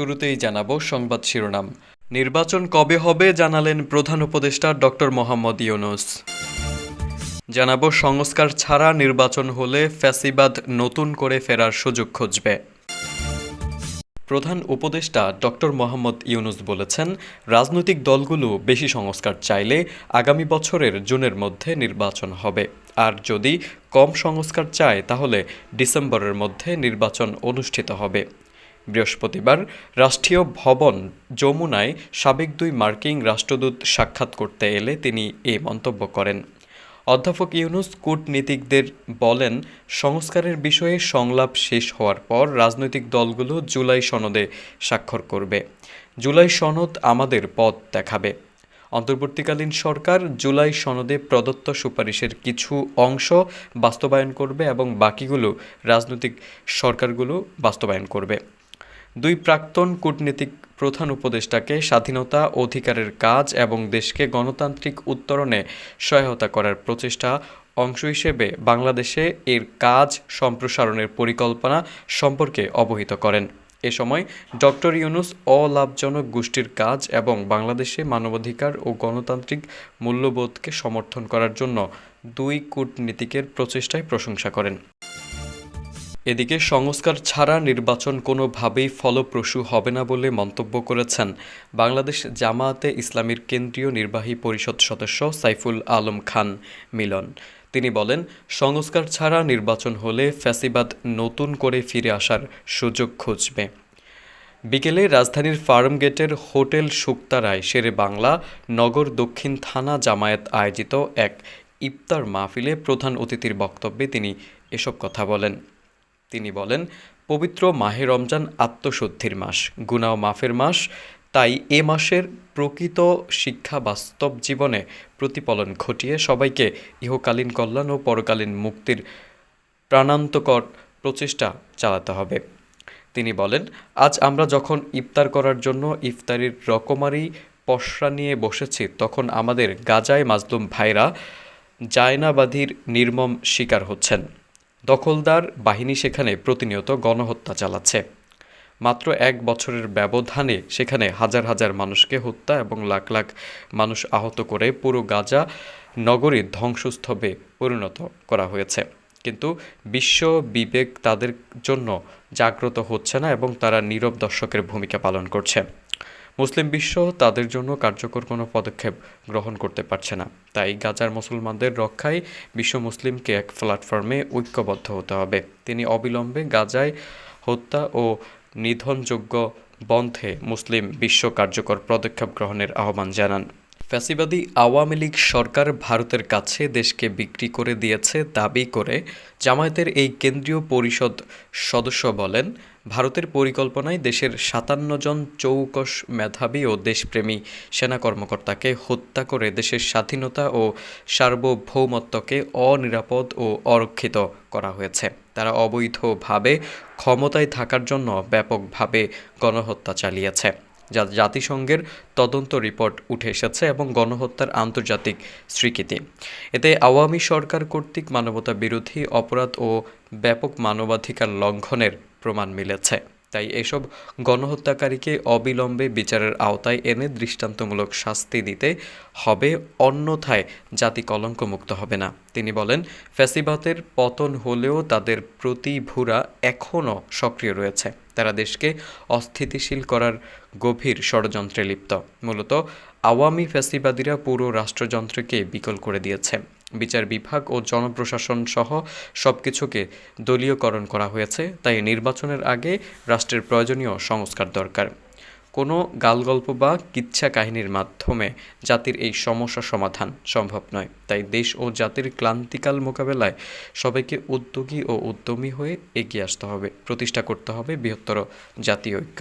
শুরুতেই জানাব সংবাদ শিরোনাম। নির্বাচন কবে হবে জানালেন প্রধান উপদেষ্টা ডক্টর মোহাম্মদ ইউনুস। জানাব সংস্কার ছাড়া নির্বাচন হলে ফ্যাসিবাদ নতুন করে ফেরার সুযোগ খুঁজবে। প্রধান উপদেষ্টা ডক্টর মোহাম্মদ ইউনুস বলেছেন, রাজনৈতিক দলগুলো বেশি সংস্কার চাইলে আগামী বছরের জুনের মধ্যে নির্বাচন হবে। আর যদি কম সংস্কার চায়, তাহলে ডিসেম্বরের মধ্যে নির্বাচন অনুষ্ঠিত হবে। বৃহস্পতিবার রাষ্ট্রীয় ভবন যমুনায় সাবেক দুই মার্কিন রাষ্ট্রদূত সাক্ষাৎ করতে এলে তিনি এই মন্তব্য করেন। অধ্যাপক ইউনুস কূটনীতিকদের বলেন, সংস্কারের বিষয়ে সংলাপ শেষ হওয়ার পর রাজনৈতিক দলগুলো জুলাই সনদে স্বাক্ষর করবে। জুলাই সনদ আমাদের পথ দেখাবে। অন্তর্বর্তীকালীন সরকার জুলাই সনদে প্রদত্ত সুপারিশের কিছু অংশ বাস্তবায়ন করবে এবং বাকিগুলো রাজনৈতিক সরকারগুলো বাস্তবায়ন করবে। দুই প্রাক্তন কূটনীতিক প্রধান উপদেষ্টাকে স্বাধীনতা অধিকারের কাজ এবং দেশকে গণতান্ত্রিক উত্তরণে সহায়তা করার প্রচেষ্টা অংশ হিসেবে বাংলাদেশে এর কাজ সম্প্রসারণের পরিকল্পনা সম্পর্কে অবহিত করেন। এ সময় ডক্টর ইউনুস অলাভজনক গোষ্ঠীর কাজ এবং বাংলাদেশে মানবাধিকার ও গণতান্ত্রিক মূল্যবোধকে সমর্থন করার জন্য দুই কূটনীতিকের প্রচেষ্টায় প্রশংসা করেন। এদিকে সংস্কার ছাড়া নির্বাচন কোনোভাবেই ফলপ্রসূ হবে না বলে মন্তব্য করেছেন বাংলাদেশ জামায়াতে ইসলামীর কেন্দ্রীয় নির্বাহী পরিষদ সদস্য সাইফুল আলম খান মিলন। তিনি বলেন, সংস্কার ছাড়া নির্বাচন হলে ফ্যাসিবাদ নতুন করে ফিরে আসার সুযোগ খুঁজবে। বিকেলে রাজধানীর ফার্মগেটের হোটেল শুক্তারায় শেরে বাংলা নগর দক্ষিণ থানা জামায়াত আয়োজিত এক ইফতার মাহফিলে প্রধান অতিথির বক্তব্যে তিনি এসব কথা বলেন। তিনি বলেন, পবিত্র মাহে রমজান আত্মশুদ্ধির মাস গুনা ও মাফের মাস। তাই এ মাসের প্রকৃত শিক্ষা বাস্তব জীবনে প্রতিফলন ঘটিয়ে সবাইকে ইহকালীন কল্যাণ ও পরকালীন মুক্তির প্রাণান্তকর প্রচেষ্টা চালাতে হবে। তিনি বলেন, আজ আমরা যখন ইফতার করার জন্য ইফতারির রকমারি পসরা নিয়ে বসেছি, তখন আমাদের গাজায় মাজলুম ভাইরা জায়নাবাদীর নির্মম শিকার হচ্ছেন। দখলদার বাহিনী সেখানে প্রতিনিয়ত গণহত্যা চালাচ্ছে। মাত্র এক বছরের ব্যবধানে সেখানে হাজার হাজার মানুষকে হত্যা এবং লাখ লাখ মানুষ আহত করে পুরো গাজা নগরীর ধ্বংসস্তূপে পরিণত করা হয়েছে। কিন্তু বিশ্ব বিবেক তাদের জন্য জাগ্রত হচ্ছে না এবং তারা নীরব দর্শকের ভূমিকা পালন করছে। মুসলিম বিশ্ব তাদের জন্য কার্যকর কোনো পদক্ষেপ গ্রহণ করতে পারছে না। তাই গাজার মুসলমানদের রক্ষায় বিশ্ব মুসলিমকে এক প্ল্যাটফর্মে ঐক্যবদ্ধ হতে হবে। তিনি অবিলম্বে গাজায় হত্যা ও নিধনযোগ্য বন্ধে মুসলিম বিশ্ব কার্যকর পদক্ষেপ গ্রহণের আহ্বান জানান। ফ্যাসিবাদী আওয়ামী লীগ সরকার ভারতের কাছে দেশকে বিক্রি করে দিয়েছে দাবি করে জামায়াতের এই কেন্দ্রীয় পরিষদ সদস্য বলেন ভারতের পরিকল্পনায় দেশের সাতান্ন জন চৌকস মেধাবী ও দেশপ্রেমী সেনা কর্মকর্তাকে হত্যা করে দেশের স্বাধীনতা ও সার্বভৌমত্বকে অনিরাপদ ও অরক্ষিত করা হয়েছে। তারা অবৈধভাবে ক্ষমতায় থাকার জন্য ব্যাপকভাবে গণহত্যা চালিয়েছে, যা জাতিসংঘের তদন্ত রিপোর্ট উঠে এসেছে এবং গণহত্যার আন্তর্জাতিক স্বীকৃতি। এতে আওয়ামী সরকার কর্তৃক মানবতা বিরোধী অপরাধ ও ব্যাপক মানবাধিকার লঙ্ঘনের প্রমাণ মিলেছে। তাই এসব গণহত্যাকারীকে অবিলম্বে বিচারের আওতায় এনে দৃষ্টান্তমূলক শাস্তি দিতে হবে, অন্যথায় জাতি কলঙ্কমুক্ত হবে না। তিনি বলেন ফ্যাসিবাতের পতন হলেও তাদের প্রতিভূরা এখনও সক্রিয় রয়েছে। তারা দেশকে অস্থিতিশীল করার গভীর ষড়যন্ত্রে লিপ্ত। মূলত আওয়ামী ফ্যাসিবাদীরা পুরো রাষ্ট্রযন্ত্রকে বিকল করে দিয়েছে। বিচার বিভাগ ও জনপ্রশাসন সহ সব কিছুকে দলীয়করণ করা হয়েছে, তাই নির্বাচনের আগে রাষ্ট্রের প্রয়োজনীয় সংস্কার দরকার। কোনো গালগল্প বা কিচ্ছা কাহিনীর মাধ্যমে জাতির এই সমস্যা সমাধান সম্ভব নয়, তাই দেশ ও জাতির ক্লান্তিকাল মোকাবেলায় সবাইকে উদ্যোগী ও উদ্যমী হয়ে এগিয়ে আসতে হবে। প্রতিষ্ঠা করতে হবে বৃহত্তর জাতীয় ঐক্য।